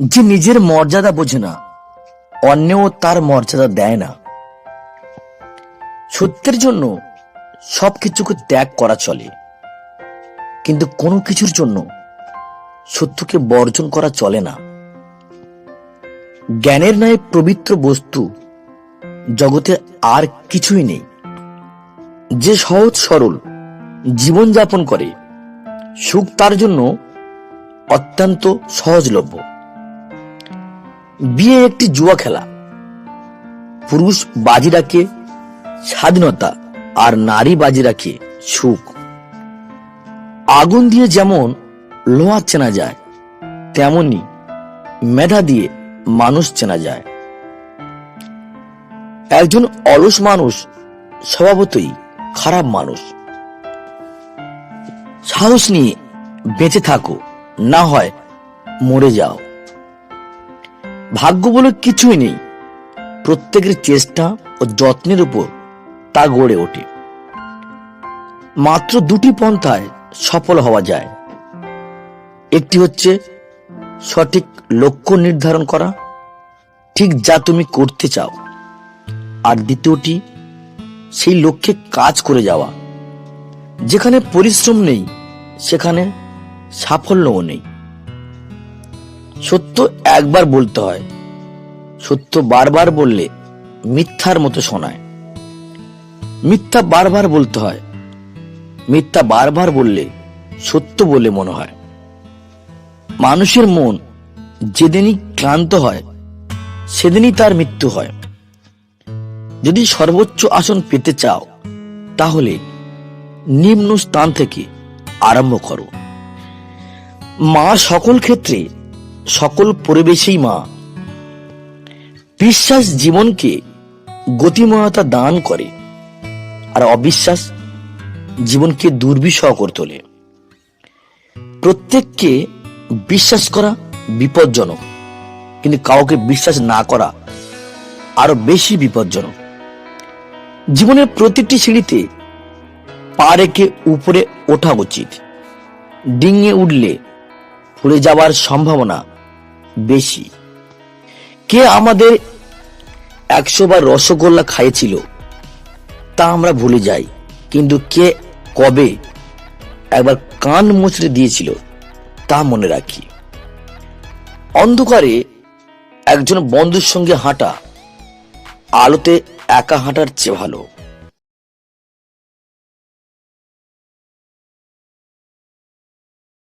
যে নিজের মর্যাদা বোঝে না, অন্যও তার মর্যাদা দেয় না। সত্যের জন্য সবকিছুকে ত্যাগ করা চলে, কিন্তু কোনো কিছুর জন্য সত্যকে বর্জন করা চলে না। জ্ঞানের ন্যায় পবিত্র বস্তু জগতে আর কিছুই নেই। যে সহজ সরল জীবনযাপন করে, সুখ তার জন্য অত্যন্ত সহজলভ্য। বিয়ে একটি জুয়া খেলা। পুরুষ বাজি রাখে স্বাধীনতা আর নারী বাজি রাখে সুখ। আগুন দিয়ে যেমন লোহা চেনা যায়, তেমনি মেধা দিয়ে মানুষ চেনা যায়। একজন অলস মানুষ স্বভাবতই খারাপ মানুষ। সাহস নিয়ে বেঁচে থাকো, না হয় মরে যাও। ভাগ্য বলে কিছুই নেই। প্রত্যেকের চেষ্টা ও যত্নের উপর তা গড়ে ওঠে। মাত্র দুটি পন্থায় সফল হওয়া যায়। একটি হচ্ছে সঠিক লক্ষ্য নির্ধারণ করা, ঠিক যা তুমি করতে চাও। আর দ্বিতীয়টি, সেই লক্ষ্যে কাজ করে যাওয়া। যেখানে পরিশ্রম নেই, সেখানে সাফল্যও নেই। সত্য একবার বলতে হয়। সত্য বারবার বললে মিথ্যার মতো শোনায়। মিথ্যা বারবার বলতে হয়। মিথ্যা বারবার বললে সত্য বলে মনে হয়। মানুষের মন যেদিনই ক্লান্ত হয়, সেদিনই তার মৃত্যু হয়। যদি সর্বোচ্চ আসন পেতে চাও, তাহলে নিম্ন স্থান থেকে আরম্ভ করো। মা সকল ক্ষেত্রে সকল পরিবেশেই মা। বিশ্বাস জীবনকে গতিময়তা দান করে আর অবিশ্বাস জীবনকে দুর্বিষহ করে তোলে। প্রত্যেককে বিশ্বাস করা বিপজ্জনক, কিন্তু কাউকে বিশ্বাস না করা আরও বেশি বিপজ্জনক। জীবনের প্রতিটি সিঁড়িতে পা রেখে উপরে ওঠা উচিত। ডিঙে উঠলে পড়ে যাওয়ার সম্ভাবনা বেশি। কে আমাদের একশো বার রসগোল্লা খাইয়েছিল, তা আমরা ভুলে যাই। কিন্তু কে কবে একবার কান মুচড়ে দিয়েছিল, তা মনে রাখি। অন্ধকারে একজন বন্ধুর সঙ্গে হাঁটা আলোতে একা হাঁটার চেয়ে ভালো।